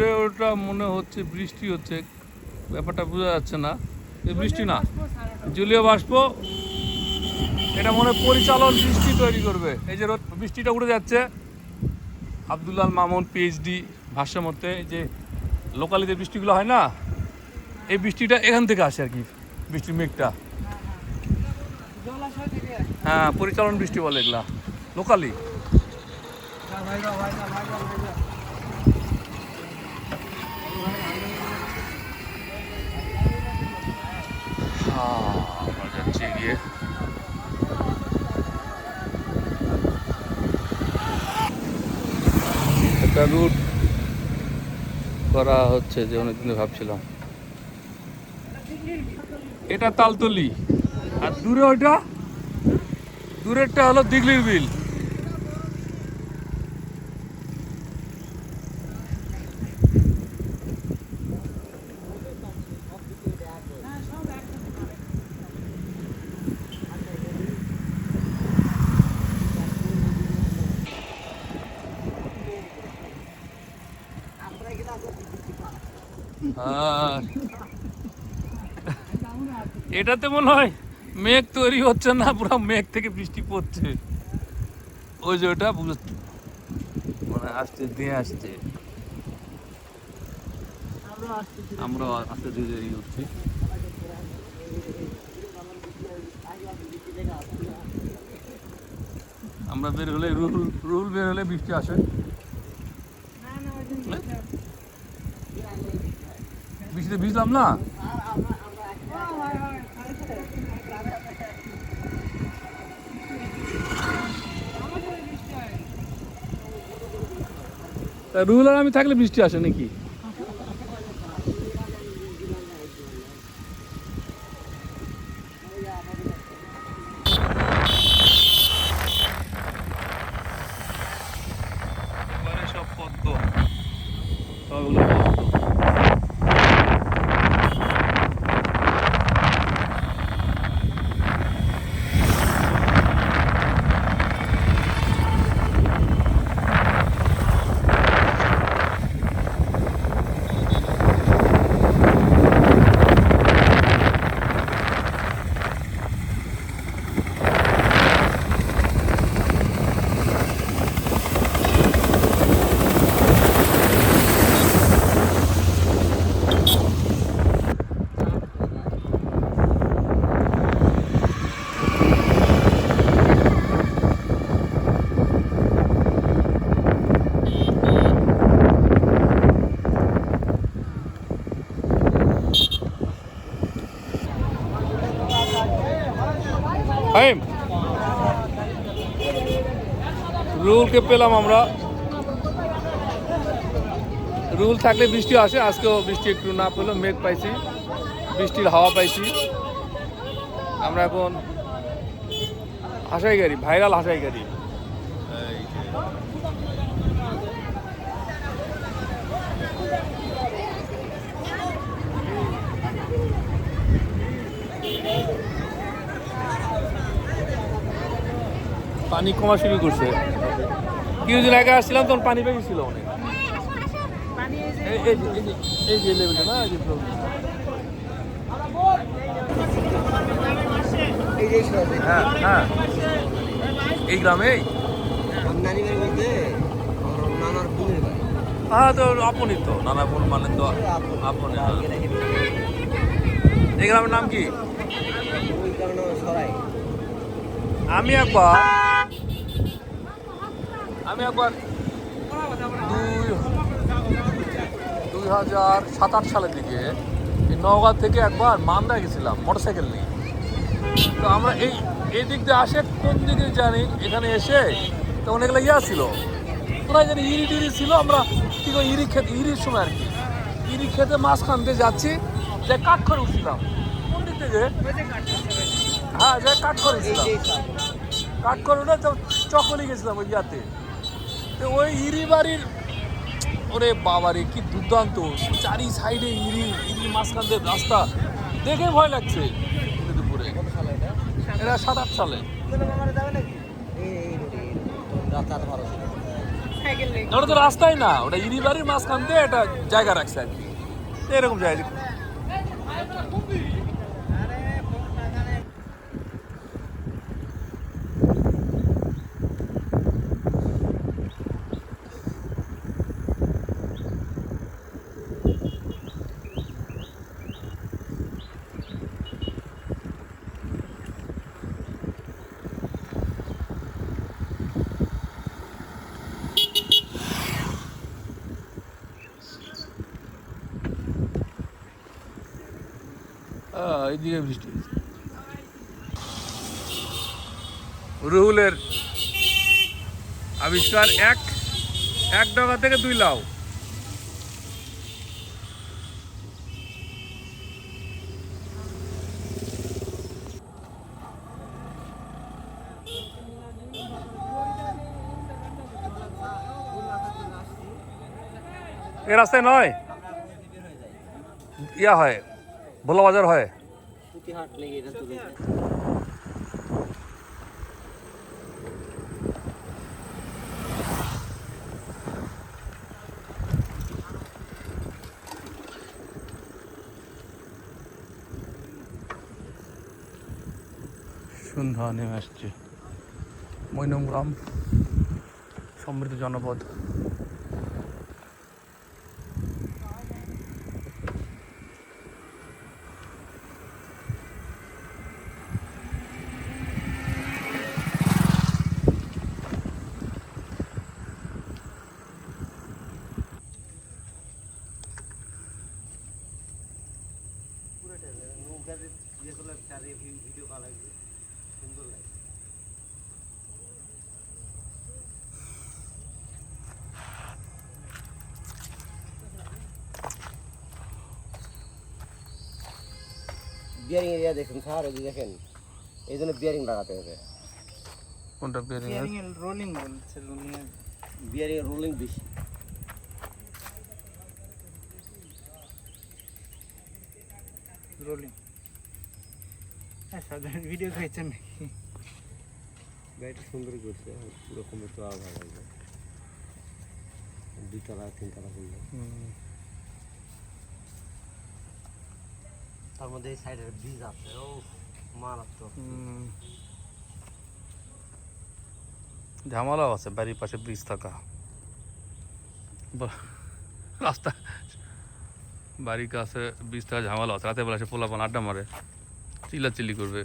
দূরে ওটা মনে হচ্ছে বৃষ্টি হচ্ছে। ব্যাপারটা বোঝা যাচ্ছে না। এই বৃষ্টি না। জলীয় বাষ্প, এটা মনে পরিচালন বৃষ্টি তৈরি করবে। এই যে রোদ- বৃষ্টিটা উড়ে যাচ্ছে। আবদুল্লাল মামুন পিএইচডি মধ্যে এই যে লোকালি যে বৃষ্টিগুলো হয় না, এই বৃষ্টিটা এখান থেকে আসে আর কি, বৃষ্টির মেঘটা। হ্যাঁ পরিচালন বৃষ্টি বলে এগুলা লোকালি রুট করা হচ্ছে যে অনেকদিন ভাবছিলাম। এটা তালতলি। আর দূরে ওইটা? দূরেরটা হলো দিগলির বিল। এটাতে মনে হয় মেঘ তৈরি হচ্ছে না, পুরো মেঘ থেকে বৃষ্টি পড়ছে। ওই যে ওটা মানে আসছে, দিয়ে আসছে। আমরা আস্তে ধীরে উঠছি আমরা বের হলে রুল রুল বের হলে বৃষ্টি আসে না না ওই দিন বৃষ্টিতে ভিজলাম না? রুল আর আমি থাকলে বৃষ্টি আসে নাকি? ফাহিম রুলকে পেলাম আমরা। রুল থাকলে বৃষ্টি আসে, আজকেও বৃষ্টি একটু না পেল মেঘ পাইছি, বৃষ্টির হাওয়া পাইছি। আমরা এখন হাসাই গাড়ি ভাইরাল হাসাই গাড়ি পানি কমা শুরু করছে। কিছুদিন আগে আসছিলাম তখন পানি অনেক। এই যে- লেভেলটা না এই যে। এই যে সবে হ্যাঁ হ্যাঁ। এই গ্রামে হ্যাঁ তো আপনই তো নানা বোন মানে তো আপনি। হ্যাঁ। এই গ্রামের নাম কি? আমি একবার আমি একবার দুই দুই হাজার সাত আট সালের দিকে নওগাঁ থেকে একবার মান্দা গেছিলাম, মোটরসাইকেল নিয়ে। তো আমরা এই এই দিক দিয়ে আসে কোন দিকে জানি, এখানে এসে তখন এগুলো ইয়া ছিল। কোথায় জানি ইরি টিরি ছিল, আমরা কি করে, ইরি খেতে ইরির সময় আর কি। ইরি খেতে মাঝখান দিয়ে যাচ্ছি, যে কাঠ করে উঠছিলাম। কোন দিক থেকে হ্যাঁ যে কাঠ করে উঠছিলাম। কাট করে তো চকলি গেছিলাম ওই ইয়াতে। তো ওই ইরি বাড়ির, ওরে বাবারে, কি দুর্দান্ত। চারি সাইডে ইরি ইরি মাঝখান দিয়ে রাস্তা। দেখে ভয় লাগছে। দুপুরে এটা সাত আট সালে। ওটা তো রাস্তাই না, ওটা ইরিবাড়ির মাঝখান দিয়ে একটা জায়গা রাখছে আর কি। এরকম জায়গা। বৃষ্টি। রুহুলের আবিষ্কার এক এক ডগা থেকে দুই লাউ। এ রাস্তায় নয়? ইয়া হয় ভোলা বাজার হয়। পুঁতিহাট লেগে এটা তুলে সন্ধ্যা নেমে আসছে। মৈনমগ্রাম সমৃদ্ধ জনপদ ভিডিও করা লাগবে সুন্দর লাগে বিয়ারিং এরিয়া দেখুন স্যার ওই যে দেখেন এই জন্য বিয়ারিং লাগাতে হবে। কোনটা বেরিং স্টিয়ারিং এর রোলিং বলছে রোলিং এর। বিয়ারিং এর রোলিং বেশি। রোলিং হ্যাঁ সাধারণ ভিডিও খাইছেন নাকি? গাড়িটা সুন্দর করছে পুরো কমে তো আর ভালো লাগবে দুতলা তিনতলা করলে। তার মধ্যে সাইডের বীজ আছে, ও মারাত্মক। ঝামেলাও আছে বাড়ির পাশে ব্রিজ থাকা। রাস্তা বাড়ির কাছে ব্রিজ থাকা ঝামেলা আছে। রাতের বেলা সে পোলাপান আড্ডা মারে, চিল্লাচিল্লি করবে।